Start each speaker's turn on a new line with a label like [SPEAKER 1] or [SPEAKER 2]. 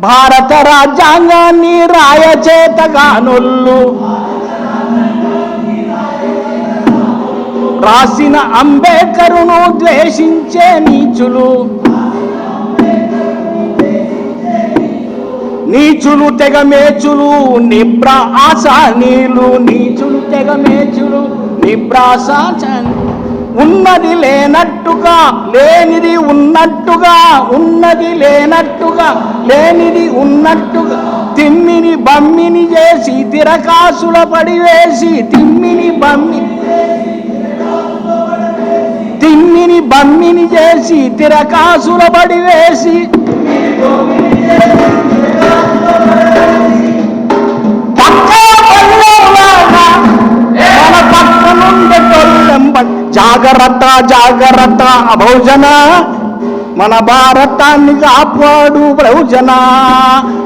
[SPEAKER 1] భారత రాజ్యాంగాన్ని రాయచేతగానొల్లు. రాసిన అంబేద్కరును ద్వేషించే నీచులు. నీచులు తెగమేచులు నిబ్రా ఆశానీలు నీచులు తెగమేచులు నిబ్రాసాచ ఉన్నది లేనట్టుగా లేనిది ఉన్నట్టుగా ఉన్నది లేనట్టుగా లేనిది ఉన్నట్టుగా తిమ్మిని బమ్మిని చేసి తిరకాసుల పడివేసి తిమ్మిని బమ్మిని తిమ్మిని బమ్మిని చేసి తిరకాసుల పడివేసి జాగ్రత్త జాగ్రత్త భోజన మన భారతాన్ని కాపాడు భోజనా